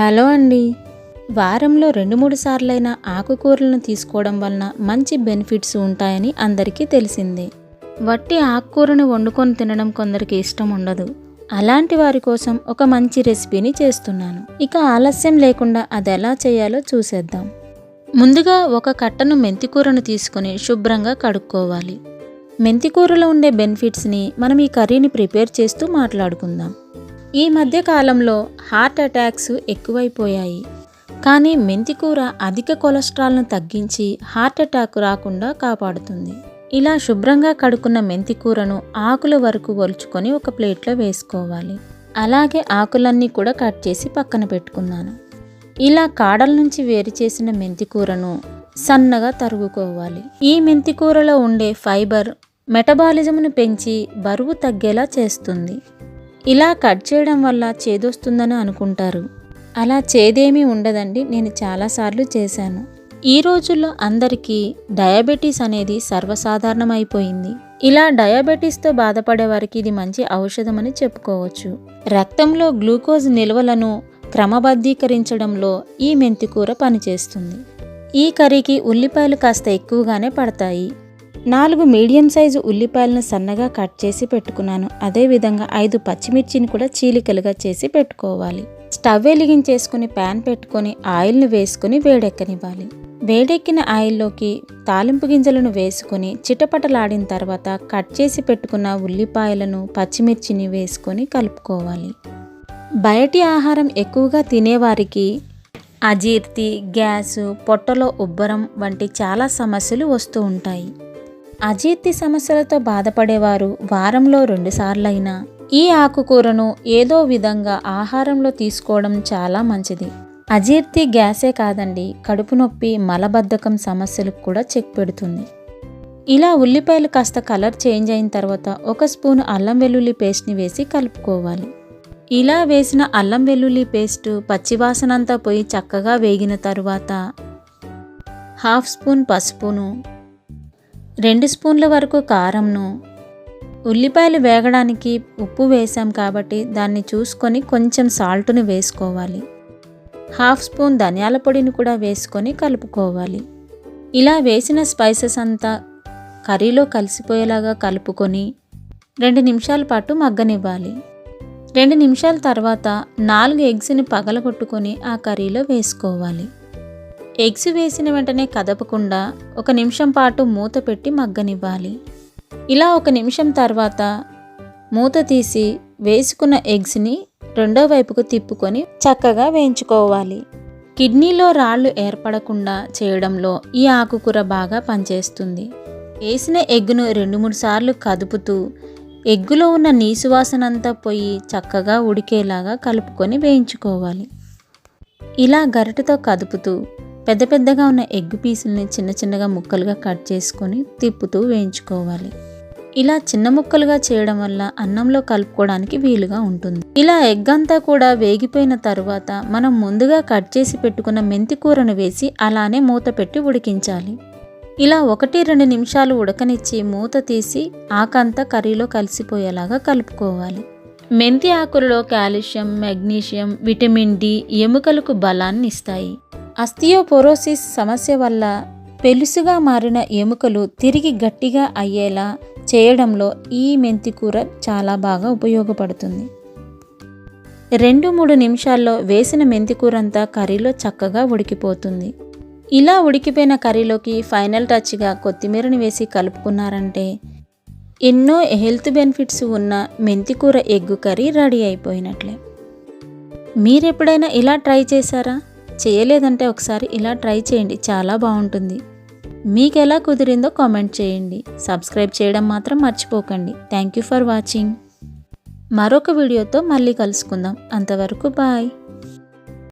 Hello అండి. వారంలో రెండు మూడు సార్లైనా ఆకుకూరలను తీసుకోవడం వలన మంచి బెనిఫిట్స్ ఉంటాయని అందరికీ తెలిసిందే. వట్టి ఆకుకూరను వండుకొని తినడం కొందరికి ఇష్టం ఉండదు. అలాంటి వారి కోసం ఒక మంచి రెసిపీని చేస్తున్నాను. ఇక ఆలస్యం లేకుండా అది ఎలా చేయాలో చూసేద్దాం. ముందుగా ఒక కట్టను మెంతికూరను తీసుకొని శుభ్రంగా కడుక్కోవాలి. మెంతికూరలో ఉండే బెనిఫిట్స్ని మనం ఈ కర్రీని ప్రిపేర్ చేస్తూ మాట్లాడుకుందాం. ఈ మధ్య కాలంలో హార్ట్ అటాక్స్ ఎక్కువైపోయాయి. కానీ మెంతికూర అధిక కొలెస్ట్రాల్ను తగ్గించి హార్ట్ అటాక్ రాకుండా కాపాడుతుంది. ఇలా శుభ్రంగా కడుక్కున్న మెంతికూరను ఆకుల వరకు ఒలుచుకొని ఒక ప్లేట్లో వేసుకోవాలి. అలాగే ఆకులన్నీ కూడా కట్ చేసి పక్కన పెట్టుకున్నాను. ఇలా కాడల నుంచి వేరు చేసిన మెంతికూరను సన్నగా తరుగుకోవాలి ఈ మెంతికూరలో ఉండే ఫైబర్ మెటబాలిజంను పెంచి బరువు తగ్గేలా చేస్తుంది. ఇలా కట్ చేయడం వల్ల చేదొస్తుందని అనుకుంటారు. అలా చేదేమీ ఉండదండి నేను చాలాసార్లు చేశాను. ఈ రోజుల్లో అందరికీ డయాబెటీస్ అనేది సర్వసాధారణమైపోయింది. ఇలా డయాబెటీస్తో బాధపడే వారికి ఇది మంచి ఔషధమని చెప్పుకోవచ్చు. రక్తంలో గ్లూకోజ్ నిల్వలను క్రమబద్ధీకరించడంలో ఈ మెంతికూర పనిచేస్తుంది. ఈ కర్రీకి ఉల్లిపాయలు కాస్త ఎక్కువగానే పడతాయి. నాలుగు మీడియం సైజు ఉల్లిపాయలను సన్నగా కట్ చేసి పెట్టుకున్నాను. అదేవిధంగా ఐదు పచ్చిమిర్చిని కూడా చీలికలుగా చేసి పెట్టుకోవాలి. స్టవ్ వెలిగించేసుకుని ప్యాన్ పెట్టుకొని ఆయిల్ని వేసుకుని వేడెక్కనివ్వాలి. వేడెక్కిన ఆయిల్లోకి తాలింపు గింజలను వేసుకొని చిటపటలాడిన తర్వాత కట్ చేసి పెట్టుకున్న ఉల్లిపాయలను పచ్చిమిర్చిని వేసుకొని కలుపుకోవాలి. బయటి ఆహారం ఎక్కువగా తినేవారికి అజీర్తి గ్యాసు పొట్టలో ఉబ్బరం వంటి చాలా సమస్యలు వస్తూ ఉంటాయి. అజీర్తి సమస్యలతో బాధపడేవారు వారంలో రెండుసార్లైనా ఈ ఆకుకూరను ఏదో విధంగా ఆహారంలో తీసుకోవడం చాలా మంచిది. అజీర్తి గ్యాసే కాదండి కడుపు నొప్పి మలబద్ధకం సమస్యలకు కూడా చెక్ పెడుతుంది. ఇలా ఉల్లిపాయలు కాస్త కలర్ చేంజ్ అయిన తర్వాత ఒక స్పూన్ అల్లం వెల్లుల్లి పేస్ట్ని వేసి కలుపుకోవాలి. ఇలా వేసిన అల్లం వెల్లుల్లి పేస్ట్ పచ్చివాసనంతా పోయి చక్కగా వేగిన తరువాత హాఫ్ స్పూన్ పసుపును రెండు స్పూన్ల వరకు కారంను ఉల్లిపాయలు వేగడానికి ఉప్పు వేసాం కాబట్టి దాన్ని చూసుకొని కొంచెం సాల్ట్ని వేసుకోవాలి. హాఫ్ స్పూన్ ధనియాల పొడిని కూడా వేసుకొని కలుపుకోవాలి. ఇలా వేసిన స్పైసెస్ అంతా కర్రీలో కలిసిపోయేలాగా కలుపుకొని రెండు నిమిషాల పాటు మగ్గనివ్వాలి. రెండు నిమిషాల తర్వాత నాలుగు ఎగ్స్ని పగలగొట్టుకొని ఆ కర్రీలో వేసుకోవాలి. ఎగ్స్ వేసిన వెంటనే కదపకుండా ఒక నిమిషం పాటు మూత పెట్టి మగ్గనివ్వాలి. ఇలా ఒక నిమిషం తర్వాత మూత తీసి వేసుకున్న ఎగ్స్ని రెండో వైపుకు తిప్పుకొని చక్కగా వేయించుకోవాలి. కిడ్నీలో రాళ్ళు ఏర్పడకుండా చేయడంలో ఈ ఆకుకూర బాగా పనిచేస్తుంది. వేసిన ఎగ్గును రెండు మూడు సార్లు కదుపుతూ ఎగ్గులో ఉన్న నీసువాసనంతా పోయి చక్కగా ఉడికేలాగా కలుపుకొని వేయించుకోవాలి. ఇలా గరిటతో కదుపుతూ పెద్ద పెద్దగా ఉన్న ఎగ్ పీసుల్ని చిన్న చిన్నగా ముక్కలుగా కట్ చేసుకొని తిప్పుతూ వేయించుకోవాలి. ఇలా చిన్న ముక్కలుగా చేయడం వల్ల అన్నంలో కలుపుకోవడానికి వీలుగా ఉంటుంది. ఇలా ఎగ్ అంతా కూడా వేగిపోయిన తర్వాత మనం ముందుగా కట్ చేసి పెట్టుకున్న మెంతి కూరను వేసి అలానే మూత పెట్టి ఉడికించాలి. ఇలా ఒకటి రెండు నిమిషాలు ఉడకనిచ్చి మూత తీసి ఆకంతా కర్రీలో కలిసిపోయేలాగా కలుపుకోవాలి. మెంతి ఆకులలో కాల్షియం మెగ్నీషియం విటమిన్ డి ఎముకలకు బలాన్ని ఇస్తాయి అస్థియోపోరోసిస్ సమస్య వల్ల పెలుసుగా మారిన ఎముకలు తిరిగి గట్టిగా అయ్యేలా చేయడంలో ఈ మెంతికూర చాలా బాగా ఉపయోగపడుతుంది. రెండు మూడు నిమిషాల్లో వేసిన మెంతికూర అంతా కర్రీలో చక్కగా ఉడికిపోతుంది. ఇలా ఉడికిపోయిన కర్రీలోకి ఫైనల్ టచ్గా కొత్తిమీరని వేసి కలుపుకున్నారంటే ఎన్నో హెల్త్ బెనిఫిట్స్ ఉన్న మెంతికూర ఎగ్గు కర్రీ రెడీ అయిపోయినట్లే. మీరెప్పుడైనా ఇలా ట్రై చేశారా? చేయలేదంటే ఒకసారి ఇలా ట్రై చేయండి. చాలా బాగుంటుంది. మీకు ఎలా కుదిరిందో కామెంట్ చేయండి. సబ్స్క్రైబ్ చేయడం మాత్రం మర్చిపోకండి. Thank you for watching. మరొక వీడియోతో మళ్ళీ కలుసుకుందాం. అంతవరకు బాయ్.